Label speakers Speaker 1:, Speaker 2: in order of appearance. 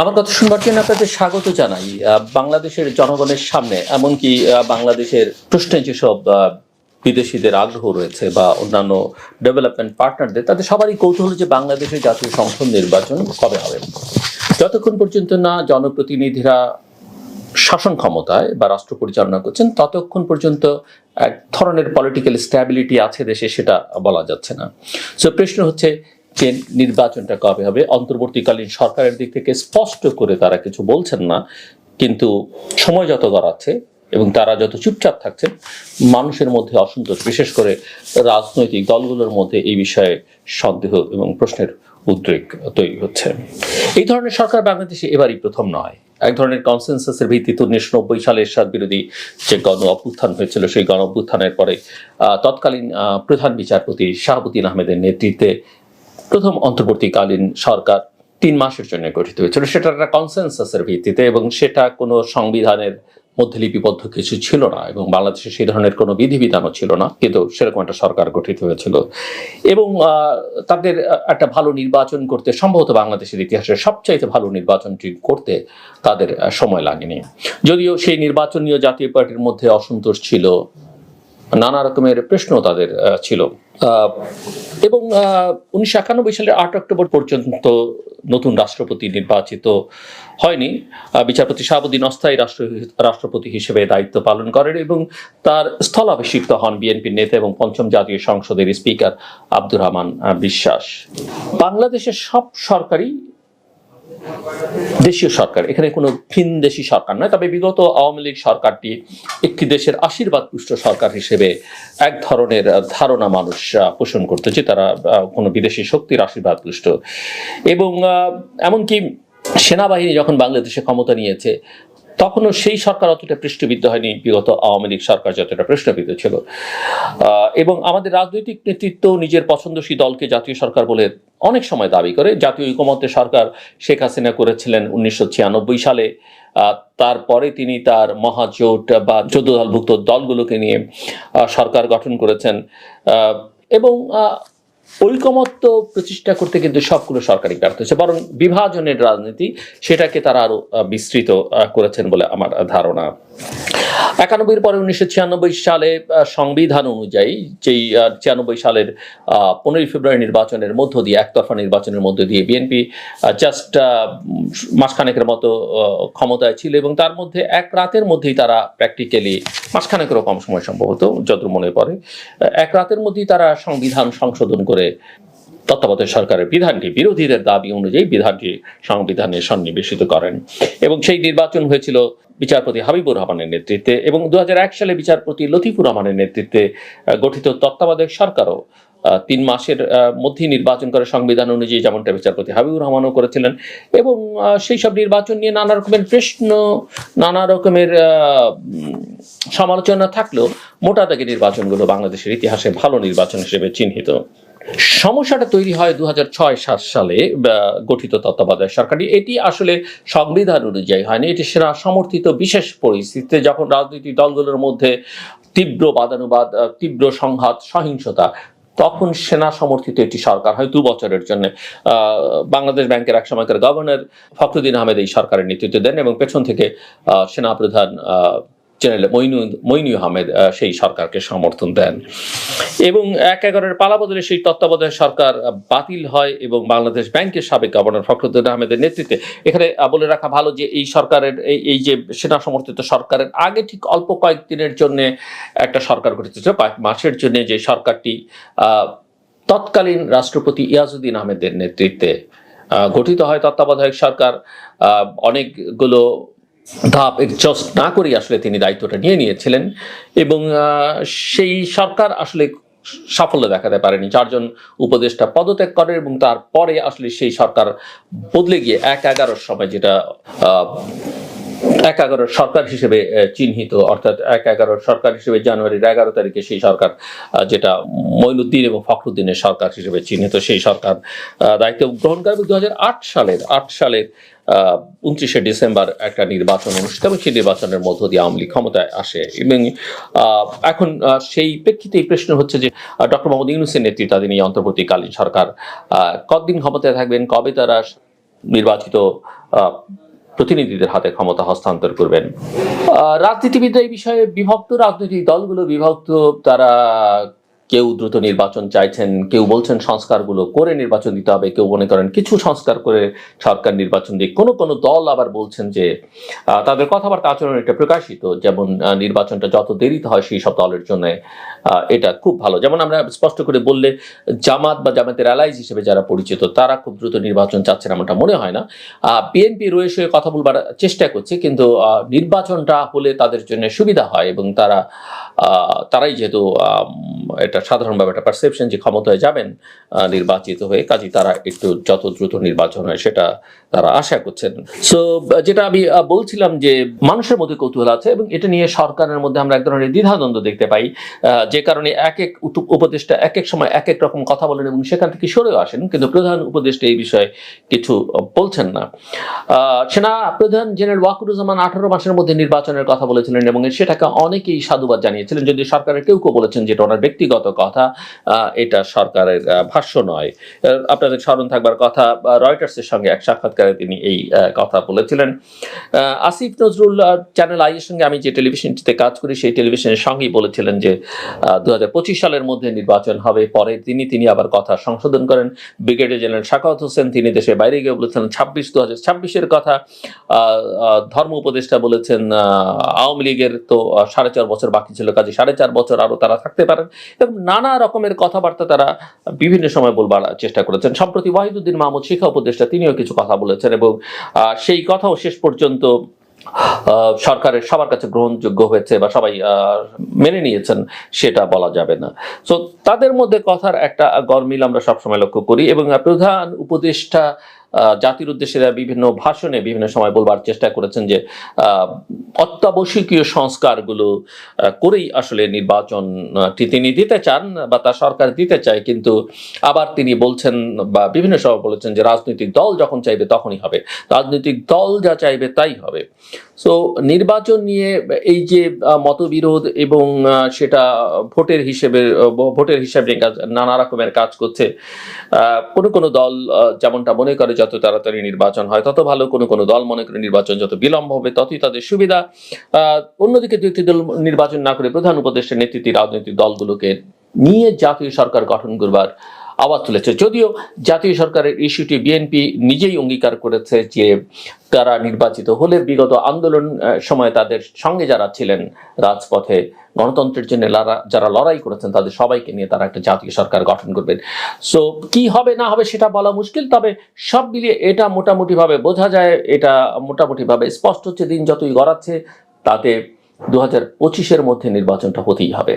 Speaker 1: আমার কথা শুনবার জন্য আপনাদের স্বাগত জানাই। বাংলাদেশের জনগণের সামনে, এমনকি বাংলাদেশের প্রশ্নে যেসব বিদেশিদের আগ্রহ রয়েছে বা অন্যান্য ডেভেলপমেন্ট পার্টনারদের, তাদের সবারই কৌতূহল যে বাংলাদেশের জাতীয় সংসদ নির্বাচন কবে হবে। যতক্ষণ পর্যন্ত না জনপ্রতিনিধিরা শাসন ক্ষমতায় বা রাষ্ট্র পরিচালনা করছেন, ততক্ষণ পর্যন্ত এক ধরনের পলিটিক্যাল স্ট্যাবিলিটি আছে দেশে, সেটা বলা যাচ্ছে না। সো প্রশ্ন হচ্ছে যে নির্বাচনটা কবে হবে? অন্তর্বর্তীকালীন সরকারের দিক থেকে স্পষ্ট করে তারা কিছু বলছেন না, কিন্তু সময় যত গড়াচ্ছে এবং তারা যত চুপচাপ থাকছেন, মানুষের মধ্যে অসন্তোষ, বিশেষ করে রাজনৈতিক দলগুলোর মধ্যে এই বিষয়ে সন্দেহ এবং প্রশ্নের উদ্রেক তৈরি হচ্ছে। এই ধরনের সরকার বাংলাদেশে এবারই প্রথম নয়। এক ধরনের কনসেনসাসের ভিত্তিতে উনিশশো নব্বই সালে এরশাদ বিরোধী যে গণ অভ্যুত্থান হয়েছিল, সেই গণ অভ্যুত্থানের পরে তৎকালীন প্রধান বিচারপতি শাহাবুদ্দিন আহমেদের নেতৃত্বে প্রথম অন্তর্বর্তীকালীন সরকার তিন মাসের জন্য গঠিত হয়েছিল। সেটা একটা কনসেনসাসের ভিত্তিতে এবং সেটা কোনো সংবিধানের মধ্যে লিপিবদ্ধ কিছু ছিল না এবং বাংলাদেশে সেই ধরনের কোনো বিধিবিধানও ছিল না, কিন্তু সেরকম একটা সরকার গঠিত হয়েছিল। এবং তাদের একটা ভালো নির্বাচন করতে, সম্ভবত বাংলাদেশের ইতিহাসে সবচাইতে ভালো নির্বাচনটি করতে তাদের সময় লাগেনি। যদিও সেই নির্বাচন নিয়ে জাতীয় পার্টির মধ্যে অসন্তোষ ছিল নানা রকমের প্রশ্ন তাদের ছিল। এবং উনিশশো একানব্বই সালের আট অক্টোবর পর্যন্ত নতুন রাষ্ট্রপতি নির্বাচিত হয়নি। বিচারপতি শাহাবুদ্দিন অস্থায়ী রাষ্ট্র, রাষ্ট্রপতি হিসেবে দায়িত্ব পালন করেন এবং তার স্থলাভিষিক্ত হন বিএনপির নেতা এবং পঞ্চম জাতীয় সংসদের স্পিকার আব্দুর রহমান বিশ্বাস। বাংলাদেশের সব সরকারি দেশীয় সরকার, এখানে কোনো ভিন দেশি সরকার নয়, তবে বিগত আওয়ামী লীগ সরকারটি একটি দেশের আশীর্বাদ পুষ্ট সরকার হিসেবে এক ধরনের ধারণা মানুষ পোষণ করতে যে তারা কোনো বিদেশি শক্তির আশীর্বাদ পুষ্ট। এবং এমনকি সেনাবাহিনী যখন বাংলাদেশে ক্ষমতা নিয়েছে তখনও সেই সরকার অতটা পৃষ্ঠবিদ্ধ হয়নি। বিগত আওয়ামী লীগ সরকার যতটা পৃষ্ঠবিদ্ধ ছিল। এবং আমাদের রাজনৈতিক নেতৃত্ব নিজের পছন্দসী দলকে জাতীয় সরকার বলে অনেক সময় দাবি করে। জাতীয় ঐকমত্যের সরকার শেখ হাসিনা করেছিলেন উনিশশো ছিয়ানব্বই সালে। তারপরে তিনি তার মহাজোট বা চোদ্দ দলভুক্ত দলগুলোকে নিয়ে সরকার গঠন করেছেন। এবং ঐকমত্য প্রতিষ্ঠা করতে কিন্তু সবগুলো সরকারি ব্যর্থ হয়েছে বরং বিভাজনের রাজনীতি সেটাকে তারা আরও বিস্তৃত করেছেন বলে আমার ধারণা। একানব্বই পরে উনিশশো ছিয়ানব্বই সালে সংবিধান অনুযায়ী যেই ছিয়ানব্বই সালের পনেরোই ফেব্রুয়ারি নির্বাচনের মধ্য দিয়ে, একতরফা নির্বাচনের মধ্য দিয়ে বিএনপি জাস্ট মাসখানেকের মতো ক্ষমতায় ছিল এবং তার মধ্যে এক রাতের মধ্যেই তারা প্র্যাকটিক্যালি মাসখানেকেরও কম সময় সম্ভবত যত মনে পড়ে এক রাতের মধ্যেই তারা সংবিধান সংশোধন করে তত্ত্বাবধায়ক সরকারের বিধানটি, বিরোধীদের দাবি অনুযায়ী বিধানটি সংবিধানে সন্নিবেশিত করেন। এবং সেই নির্বাচন হয়েছিল বিচারপতি হাবিবুর রহমানের নেতৃত্বে এবং দু হাজার এক সালে বিচারপতি লতিফুর রহমানের নেতৃত্বে গঠিত তত্ত্বাবধায়ক সরকারও তিন মাসের মধ্যে নির্বাচন করে সংবিধান অনুযায়ী যেমনটা বিচারপতি হাবিবুর রহমানও করেছিলেন এবং সেই সব নির্বাচন নিয়ে নানা রকমের প্রশ্ন, নানা রকমের সমালোচনা থাকলেও মোটা দাগে নির্বাচনগুলো বাংলাদেশের ইতিহাসে ভালো নির্বাচন হিসেবে চিহ্নিত। সমস্যাটা তৈরি হয় দু সাত সালে গঠিত তত্ত্বাবধায়ক সরকারটি। এটি আসলে সংবিধান অনুযায়ী হয়নি। এটি সেরা সমর্থিত বিশেষ পরিস্থিতিতে যখন রাজনৈতিক দলগুলোর মধ্যে তীব্র বাদানুবাদ তীব্র সংঘাত, সহিংসতা, তখন সেনা সমর্থিত একটি সরকার হয় দু বছরের জন্য। বাংলাদেশ ব্যাংকের এক সময়কার গভর্নর ফখরুদ্দিন আহমেদ এই সরকারের নেতৃত্ব দেন এবং পেছন থেকে সেনাপ্রধান জেনারেল মইনু মইনু আহমেদ আহ, সেই সরকারকে সমর্থন দেন। এবং এক এগারোর পালাবদলে সেই তত্ত্বাবধায়ক সরকার বাতিল হয় এবং বাংলাদেশ ব্যাংকের সাবেক গভর্নর ফখরুদ্দিন আহমেদের নেতৃত্বে এখানে বলে রাখা ভালো যে এই সরকারের এই যে সেনা সমর্থিত সরকারের আগে ঠিক অল্প কয়েকদিনের জন্য একটা সরকার গঠিত ছিল মাসের জন্য যে সরকারটি তৎকালীন রাষ্ট্রপতি ইয়াজুদ্দিন আহমেদের নেতৃত্বে গঠিত হয় তত্ত্বাবধায়ক সরকার। অনেকগুলো ধাপ এক্সস্ট না করেই আসলে তিনি দায়িত্বটা নিয়ে নিয়েছিলেন এবং সেই সরকার আসলে সাফল্য দেখাতে পারেনি। চারজন উপদেষ্টা পদত্যাগ করে এবং তারপরে আসলে সেই সরকার বদলে গিয়ে এক এগারোর সময় যেটা এক এগারোর সরকার হিসেবে চিহ্নিত, অর্থাৎ এক এগারোর সরকার হিসেবে জানুয়ারির এগারো তারিখে সেই সরকার যেটা মঈনুদ্দিন এবং ফখরুদ্দিনের সরকার হিসেবে চিহ্নিত, সেই সরকার দায়িত্ব গ্রহণ করে দু সালের, আট সালের উনত্রিশে ডিসেম্বর একটা নির্বাচন অনুষ্ঠিত এবং সেই নির্বাচনের মধ্য দিয়ে আওয়ামী লীগ ক্ষমতায় আসে। এবং এখন সেই প্রেক্ষিতে এই প্রশ্ন হচ্ছে যে ডক্টর মোহাম্মদ ইউনুসের নেতৃত্বাধীন এই অন্তর্বর্তীকালীন সরকার কতদিন ক্ষমতায় থাকবেন, কবে তারা নির্বাচিত প্রতিনিধিদের হাতে ক্ষমতা হস্তান্তর করবেন? রাজনীতিবিদরা এই বিষয়ে বিভক্ত, রাজনৈতিক দলগুলো বিভক্ত, তারা কেউ দ্রুত নির্বাচন চাইছেন কেউ বলছেন সংস্কারগুলো করে নির্বাচন দিতে হবে কেউ মনে করেন কিছু সংস্কার করে সরকার নির্বাচন দিক। কোনো কোনো দল আবার বলছেন যে তাদের কথাবার্তা আচরণ এটা প্রকাশিত যেমন নির্বাচনটা যত দেরিতে হয় সেই সব দলের জন্য এটা খুব ভালো। যেমন আমরা স্পষ্ট করে বললে জামাত বা জামাতের অ্যালাইজ হিসেবে যারা পরিচিত তারা খুব দ্রুত নির্বাচন চাচ্ছেন এমনটা মনে হয় না। বিএনপি রয়েছে কথা বলবার চেষ্টা করছে কিন্তু নির্বাচনটা হলে তাদের জন্য সুবিধা হয় এবং তারা তারাই যেহেতু আম, এটা সাধারণভাবে একটা পারসেপশন যে ক্ষমতায় যাবেন নির্বাচিত হয়ে কাজী তারা একটু যত দ্রুত নির্বাচন হয় সেটা তারা আশা করছেন। সো যেটা আমি বলছিলাম যে মানুষের মধ্যে কৌতূহল আছে এবং এটা নিয়ে সরকারের মধ্যে আমরা এক ধরনের দ্বিধাদ্বন্দ্ব দেখতে পাই যে কারণে এক এক উপদেষ্টা এক এক সময় এক এক রকম কথা বলেন এবং সেখান থেকে সরেও আসেন, কিন্তু প্রধান উপদেষ্টা এই বিষয়ে কিছু বলছেন না। সেনা প্রধান জেনারেল ওয়াকুরুজ্জামান আঠারো মাসের মধ্যে নির্বাচনের কথা বলেছিলেন এবং সেটাকে অনেকেই সাধুবাদ জানিয়েছিলেন যদি সরকারের কেউ কেউ বলেছেন যে এটা ওনার ব্যক্তিগত কথা এটা সরকারের ভাষ্য নয়। আপনাদের স্মরণ থাকবার কথা রয়টার্সের সঙ্গে এক সাক্ষাৎকারে তিনি এই কথা বলেছিলেন। আসিফ নজরুল চ্যানেল আই এর সঙ্গে আমি যে টেলিভিশনটিতে কাজ করি, সেই টেলিভিশনের সঙ্গেই বলেছিলেন যে দু হাজার পঁচিশ সালের মধ্যে নির্বাচন হবে, পরে তিনি তিনি আবার কথা সংশোধন করেন। ব্রিগেডিয়ার জেনারেল শাকাওয়াত হোসেন, তিনি দেশের বাইরে গিয়ে বলেছেন ছাব্বিশ দু হাজার ছাব্বিশের কথা ধর্ম উপদেষ্টা বলেছেন আওয়ামী লীগের তো সাড়ে চার বছর বাকি ছিল, কাজে সাড়ে চার বছর আরও তারা থাকতে পারেন। এবং নানা রকমের কথাবার্তা তারা বিভিন্ন সময় বলবার চেষ্টা করেছেন। সম্প্রতি ওয়াহিদুদ্দিন মাহমুদ, শিক্ষা উপদেষ্টা, তিনিও কিছু কথা বলেছেন এবং সেই কথাও শেষ পর্যন্ত সরকারের সবার কাছে গ্রহণযোগ্য হয়েছে বা সবাই মেনে নিয়েছেন, সেটা বলা যাবে না। তো তাদের মধ্যে কথার একটা গরমিল আমরা সবসময় লক্ষ্য করি এবং প্রধান উপদেষ্টা জাতির উদ্দেশ্যে বিভিন্ন ভাষণে বিভিন্ন সময় বলবার চেষ্টা করেছেন যে অত্যাবশ্যকীয় সংস্কারগুলো করেই আসলে নির্বাচনটি তিনি দিতে চান বা তার সরকার দিতে চায়, কিন্তু আবার তিনি বলছেন বা বিভিন্ন সময় বলেছেন যে, রাজনৈতিক দল যখন চাইবে তখনই হবে। রাজনৈতিক দল যা চাইবে তাই হবে। সো নির্বাচন নিয়ে এই যে মতবিরোধ এবং সেটা ভোটের হিসেবে ভোটের হিসাবে নানা রকমের কাজ করছে কোনো কোনো দল যেমনটা মনে করে যত তাড়াতাড়ি নির্বাচন হয়, তত ভালো কোনো কোনো দল মনে করে নির্বাচন যত বিলম্ব হবে, ততই তাদের সুবিধা। অন্যদিকে দু একটি দল নির্বাচন না করে প্রধান উপদেষ্টার নেতৃত্বে রাজনৈতিক দলগুলোকে নিয়ে জাতীয় সরকার গঠন করবার আওয়াজ তুলেছে। যদিও জাতীয় সরকারের ইস্যুটি বিএনপি নিজেই অঙ্গীকার করেছে যে তারা নির্বাচিত হলে বিগত আন্দোলন সময় তাদের সঙ্গে যারা ছিলেন রাজপথে গণতন্ত্রের জন্য যারা লড়াই করেছেন তাদের সবাইকে নিয়ে তারা একটা জাতীয় সরকার গঠন করবেন। সো, কি হবে না হবে সেটা বলা মুশকিল, তবে সব মিলিয়ে এটা মোটামুটিভাবে বোঝা যায়, এটা মোটামুটিভাবে স্পষ্ট হচ্ছে, দিন যতই গড়াচ্ছে, তাতে দু হাজার পঁচিশের মধ্যে নির্বাচনটা হতেই হবে।